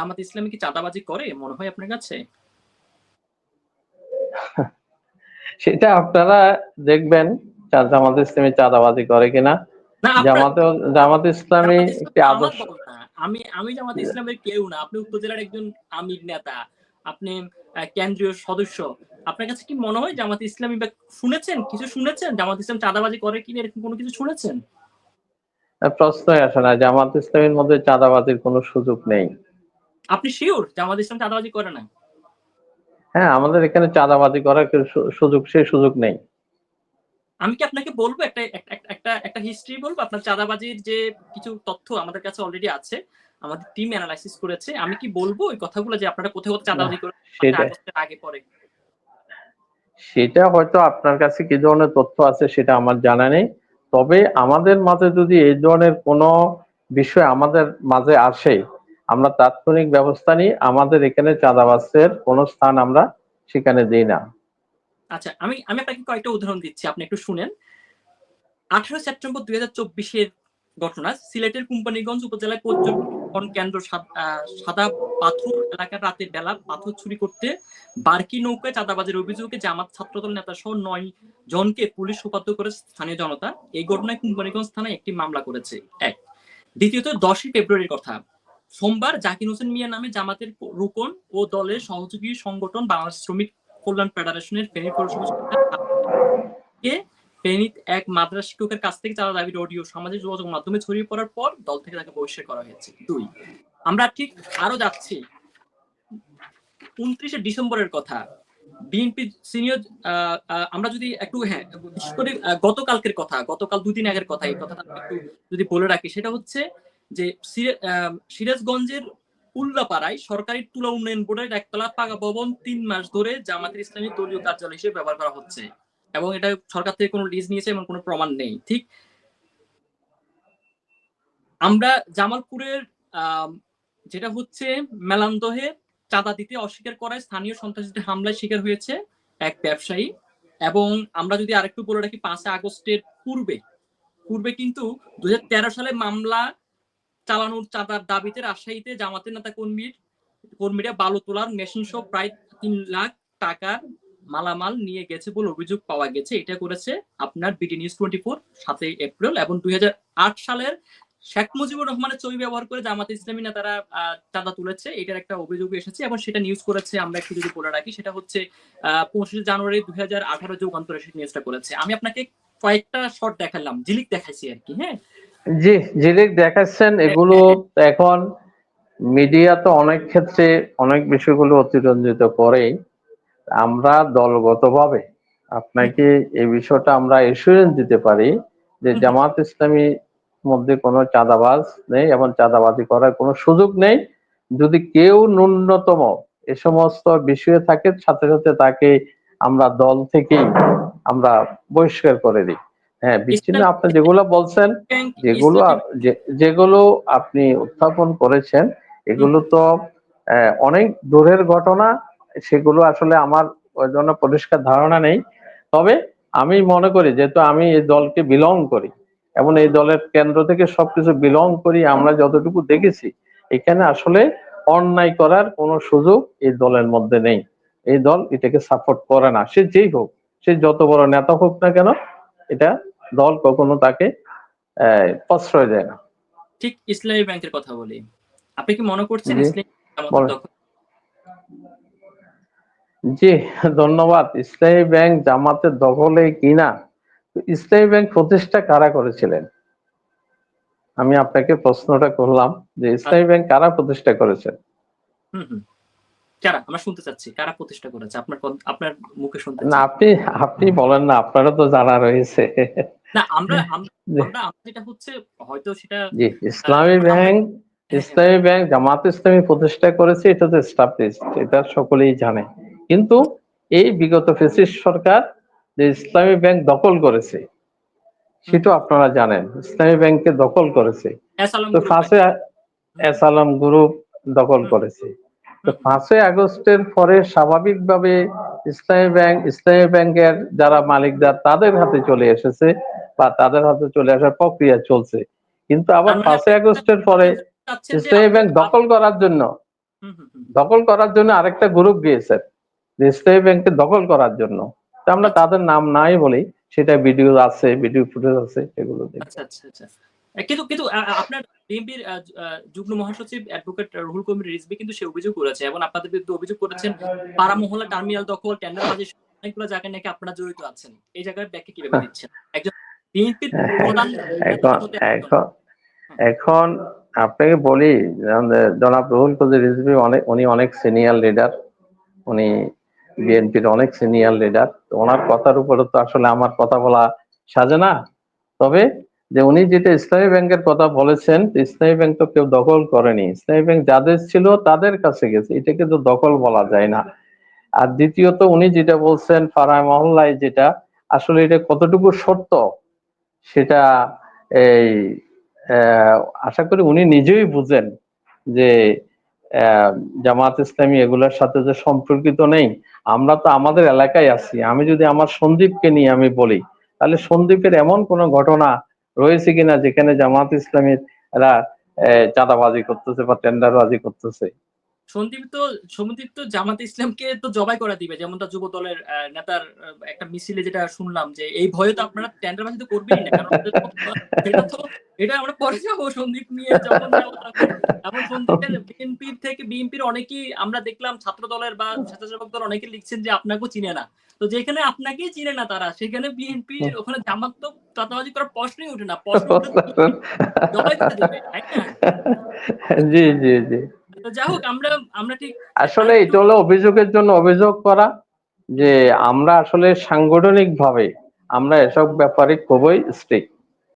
জামাত ইসলামী কি চাঁদাবাজি করে মনে হয় আপনার কাছে? সেটা আপনারা দেখবেন জামাত ইসলামী চাঁদাবাজি করে কিনা। জামাতে জামাত ইসলামী একটি আদর্শ। আমি আমি জামাত ইসলামের কেউ না। আপনি উপজেলার একজন আমির নেতা। আপনি কেন্দ্রীয় সদস্য। আপনার কাছে কি মনে হয় জামাত ইসলামী বা শুনেছেন? কিছু শুনেছেন? জামাত ইসলাম চাঁদাবাজি করে কিনা এরকম কোনো কিছু শুনেছেন? প্রশ্নই আসে না। জামাত ইসলামের মধ্যে চাঁদাবাজির কোনো সুযোগ নেই। আপনি শিওর জামাত ইসলাম চাঁদাবাজি করে না হ্যাঁ আমাদের এখানে চাঁদাবাজি করার সুযোগ সেই সুযোগ নেই। আমি কি আপনাকে বলব একটা একটা- একটা- হিস্ট্রি বলব? আপনার চাঁদাবাজির যে কিছু তথ্য আমাদের কাছে অলরেডি আছে আমাদের টিম অ্যানালাইসিস করেছে আমি কি বলব ওই কথাগুলো যে আপনারা কোথায় কোথায় চাঁদাবাজি করে সেটা আগে পরে? সেটা হয়তো আপনার কাছে কি ধরনের তথ্য আছে সেটা আমার জানা নেই। তবে আমাদের মাঝে যদি এই ধরনের কোনো বিষয় আমাদের মাঝে আসে আমরা তাৎক্ষণিক ব্যবস্থা নিই, আমাদের এখানে চাঁদাবাসের কোনো স্থান আমরা সেখানে দিই না। আচ্ছা আমি আমি আপনাকে কয়েকটা উদাহরণ দিচ্ছি, আপনি একটু শুনেন। আঠারো সেপ্টেম্বর দুই হাজার চব্বিশের ঘটনা, সিলেটের কোম্পানিগঞ্জ উপজেলায় পর্যটন কেন্দ্র সাদ- পাথর এলাকার রাতের বেলা পাথর চুরি করতে বার্কি নৌকায় চাঁদাবাজের অভিযোগে জামাত ছাত্রদল নেতা সহ নয় জনকে পুলিশ সোপাত্য করে স্থানীয় জনতা এই ঘটনায় কোম্পানিগঞ্জ থানায় একটি মামলা করেছে। এক। দ্বিতীয়ত, দশই ফেব্রুয়ারির কথা। সোমবার জাকির হোসেন মিয়া নামে জামাতের রুকন ও দলের সহযোগী সংগঠন বাংলাদেশ শ্রমিক কল্যাণ ফেডারেশনের ফেনী পৌরসভা ফেনীত এক মাদ্রাসা শিক্ষকের কাছ থেকে চাঁদা দাবির অডিও সামাজিক যোগাযোগ মাধ্যমে ছড়িয়ে পড়ার পর দল থেকে তাকে বহিষ্কার করা হয়েছে। দুই, আমরা ঠিক আরও যাচ্ছি। উনত্রিশে ডিসেম্বরের কথা। বিএনপি সিনিয়র আমরা যদি একটু হ্যাঁ বিশেষ করে গতকালকের কথা, গতকাল দুদিন আগের কথা, এই কথাটা একটু যদি বলে রাখি, সেটা হচ্ছে যে সিরাজগঞ্জের উল্লাপাড়ায় সরকারি তুলা উন্নয়ন বোর্ডের একতলা পাকা ভবন তিন মাস ধরে জামাতের ইসলামী দলীয় কার্যালয় হিসেবে ব্যবহার করা হচ্ছে। এবং এটা সরকার থেকে কোনো লিজ নিয়েছে এমন কোনো প্রমাণ নেই, ঠিক? আমরা জামালপুরের যেটা হচ্ছে মেলান্দহে চাঁদা দিতে অস্বীকার করায় স্থানীয় সন্ত্রাসীদের হামলায় শিকার হয়েছে এক ব্যবসায়ী। এবং আমরা যদি আরেকটু বলে রাখি পাঁচে আগস্টের পূর্বে পূর্বে কিন্তু দু হাজার তেরো সালে মামলা চালানোর চাঁদার দাবিতে রাজশাহীতে জামাতের নেতা কর্মীর কর্মীরা বালু তোলার মেশিন সহ প্রায় তিন লাখ টাকার মালামাল নিয়ে গেছে বলে অভিযোগ পাওয়া গেছে। এটা করেছে আপনার বিডি নিউজ টোয়েন্টি ফোর, সাতই এপ্রিল এবং দুই সালের শেখ মুজিবুর রহমানের ছবি ব্যবহার করে জামাত ইসলামী নেতারা চাঁদা তুলেছে। এটার একটা অভিযোগ এসেছে এবং সেটা নিউজ করেছে। আমরা একটু যদি বলে রাখি, সেটা হচ্ছে পঁচিশে জানুয়ারি দুই হাজার আঠারো যুগান্তরে সেই নিউজটা করেছে। আমি আপনাকে কয়েকটা শর্ট দেখালাম জিলিক দেখাইছি আর কি হ্যাঁ? জি জিলিক দেখাচ্ছেন এগুলো এখন মিডিয়া তো অনেক ক্ষেত্রে অনেক বিষয়গুলো অতিরঞ্জিত করে আমরা দলগতভাবে আপনাকে এই বিষয়টা আমরা এসুরেন্স দিতে পারি যে। জামাত ইসলামী মধ্যে কোনো চাঁদাবাজ নেই এবং চাঁদাবাজি করার কোনো সুযোগ নেই। যদি কেউ ন্যূনতম এ সমস্ত বিষয়ে থাকে সাথে সাথে তাকে আমরা দল থেকেই আমরা বহিষ্কার করে দিই। হ্যাঁ বিচ্ছিন্ন আপনি যেগুলো বলছেন যেগুলো যেগুলো আপনি উত্থাপন করেছেন এগুলো তো অনেক দূরের ঘটনা সেগুলো আসলে আমার জন্য পরিষ্কার ধারণা নেই। তবে আমি মনে করি যেহেতু আমি এই দলকে বিলং করি এবং এই দলের কেন্দ্র থেকে সবকিছু বিলং করি আমরা যতটুকু দেখেছি এখানে আসলে অন্যায় করার কোনো সুযোগ এই দলের মধ্যে নেই। এই দল এটাকে সাপোর্ট করে না। সে যেই হোক সে যত বড় নেতা হোক না কেন এটা দল কখনো তাকে প্রশ্রয় দেয় না। ঠিক ইসলামী ব্যাংকের কথা বলি। আপনি কি মনে করছেন জি, ধন্যবাদ। ইসলামী ব্যাংক জামাতের দখলে কিনা? ইসলামী ব্যাংক প্রতিষ্ঠা কারা করেছিলেন? আমি আপনাকে প্রশ্নটা করলাম যে ইসলামী ব্যাংক কারা প্রতিষ্ঠা করেছেন হুম হুম। কারা? আমরা শুনতে চাচ্ছি। কারা প্রতিষ্ঠা করেছে? আপনার আপনার মুখে শুনতে না আপনি আপনি বলেন না আপনারও তো জানা রয়েছে। না আমরা আমরা জি। আমরা আমরা যেটা হচ্ছে হয়তো সেটা ইসলামী ব্যাংক ইসলামী ব্যাংক জামাত ইসলামী প্রতিষ্ঠা করেছে এটা তো এটা সকলেই জানে। কিন্তু এই বিগত ফেসিস্ট সরকার যে ইসলামী ব্যাংক দখল করেছে সেটা আপনারা জানেন ইসলামী ব্যাংককে দখল করেছে। তো ফাঁসে এস আলম গ্রুপ দখল করেছে। তো পাঁচই আগস্টের পরে স্বাভাবিকভাবে ইসলামী ব্যাংক ইসলামী ব্যাংকের যারা মালিকদার তাদের হাতে চলে এসেছে। বা তাদের হাতে চলে আসার প্রক্রিয়া চলছে। কিন্তু আবার মানে পাঁচই আগস্টের পরে ইসলামী ব্যাংক দখল করার জন্য দখল করার জন্য আরেকটা গ্রুপ গিয়েছে ইসলামী ব্যাংকে দখল করার জন্য। আমরা তাদের নাম নাই বলি সেটা ভিডিও আছে ভিডিও ফুটেজ আছে এগুলো দেখি। আচ্ছা আচ্ছা আচ্ছা। কিন্তু কিন্তু আপনার বিএনপির যুগ্ম মহাসচিব অ্যাডভোকেট রুহুল কবির রিজভি কিন্তু সে অভিযোগ করেছে এবং আপনাদের বিরুদ্ধে অভিযোগ করেছেন পাড়া মহল্লা টার্মিনাল দখল অনেকগুলো জায়গায় নাকি আপনারা জড়িত আছেন। এই জায়গায় ব্যাখ্যা কীভাবে দিচ্ছেন? একজন এখন এখন এখন আপনাকে বলি জান- জনাব রুহুল কবির রিজভি অনেক উনি অনেক সিনিয়র লিডার উনি বিএনপির অনেক সিনিয়র লিডার ওনার কথার উপরে তো আসলে আমার কথা বলা সাজে না। তবে যে উনি যেটা ইসলামী ব্যাংকের কথা বলেছেন তো ইসলামী ব্যাংক তো কেউ দখল করেনি। ইসলামী ব্যাংক যাদের ছিল তাদের কাছে গেছে। এটা কিন্তু দখল বলা যায় না। আর দ্বিতীয়ত উনি যেটা বলছেন ফারায় মহল্লায় যেটা আসলে এটা কতটুকু সত্য? সেটা এই আশা করি উনি নিজেই বুঝেন যে জামাত ইসলামী এগুলোর সাথে যে সম্পর্কিত নেই। আমরা তো আমাদের এলাকায় আছি। আমি যদি আমার সন্দীপকে নিয়ে আমি বলি, তাহলে সন্দীপের এমন কোন ঘটনা রয়েছে কিনা যেখানে জামাত ইসলামীর চাঁদাবাজি করতেছে বা টেন্ডারবাজি করতেছে? সন্দীপ তো সন্দীপ তো জামাত ইসলামকে তো জবাই করে দিবে যেমনটা যুব দলের নেতার একটা মিছিলে যেটা শুনলাম যে এই ভয়ে তো আপনারা টেন্ডার বাজি তো করবেনই না কারণ এটা তো এটা আমরা পরে যাব সন্দীপ নিয়ে যখন যাব। এবং সন্দীপের বিএনপির থেকে বিএনপির অনেকেই আমরা দেখলাম ছাত্র দলের বা স্বেচ্ছাসেবক দল অনেকে লিখছেন যে আপনাকেও চিনে না। তো যেখানে আপনাকেই চিনে না তারা সেখানে বিএনপি ওখানে জামাত তো চাঁদাবাজি করার প্রশ্নই ওঠে না প্রশ্ন জি জি জি। যাই হোক আসলে এটা হলো অভিযোগের জন্য অভিযোগ করা যে আমরা আসলে সাংগঠনিক ভাবে আমরা এসব ব্যাপারে খুবই স্ট্রিক্ট